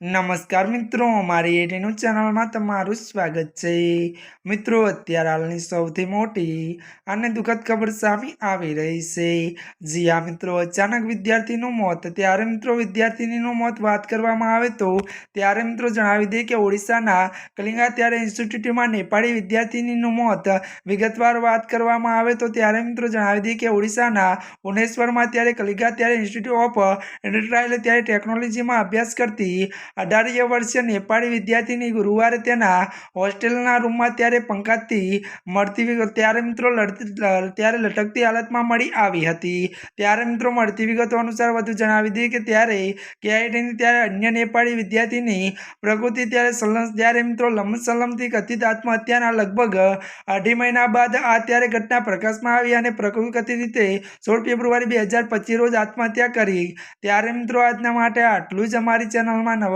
નમસ્કાર મિત્રો મારી એટીનું ચેનલમાં તમારું સ્વાગત છે. મિત્રો, અત્યારે હાલની સૌથી મોટી અને દુઃખદ ખબર સામે આવી રહી છે. જી આ મિત્રો, અચાનક વિદ્યાર્થીનું મોત, ત્યારે મિત્રો વિદ્યાર્થીનીનું મોત વાત કરવામાં આવે તો, ત્યારે મિત્રો જણાવી દઈએ કે ઓડિશાના કલિંગા ત્યારે ઇન્સ્ટિટ્યૂટમાં નેપાળી વિદ્યાર્થીનીનું મોત વિગતવાર વાત કરવામાં આવે તો, ત્યારે મિત્રો જણાવી દઈએ કે ઓડિશાના ભુવનેશ્વરમાં ત્યારે કલિંગા ત્યારે ઇન્સ્ટિટ્યૂટ ઓફ ઇન્ડસ્ટ્રાયલ ત્યારે ટેકનોલોજીમાં અભ્યાસ કરતી અઢારીય વર્ષીય નેપાળી વિદ્યાર્થીની ગુરુવારે તેના હોસ્ટેલના રૂમમાં ત્યારે પંખાથી મળતી ત્યારે મિત્રો ત્યારે લટકતી હાલતમાં મળી આવી હતી. ત્યારે મિત્રો મળતી વિગતો અનુસાર વધુ જણાવી દઈએ કે ત્યારે કેઆઈટીની, ત્યારે અન્ય નેપાળી વિદ્યાર્થીની પ્રકૃતિ ત્યારે સલમ ત્યારે મિત્રો લમસલમથી કથિત આત્મહત્યાના લગભગ અઢી મહિના બાદ આ ત્યારે ઘટના પ્રકાશમાં આવી અને પ્રકૃતિ રીતે સોળ ફેબ્રુઆરી બે હજાર પચીસ રોજ આત્મહત્યા કરી. ત્યારે મિત્રો આજના માટે આટલું જ અમારી ચેનલમાં નવા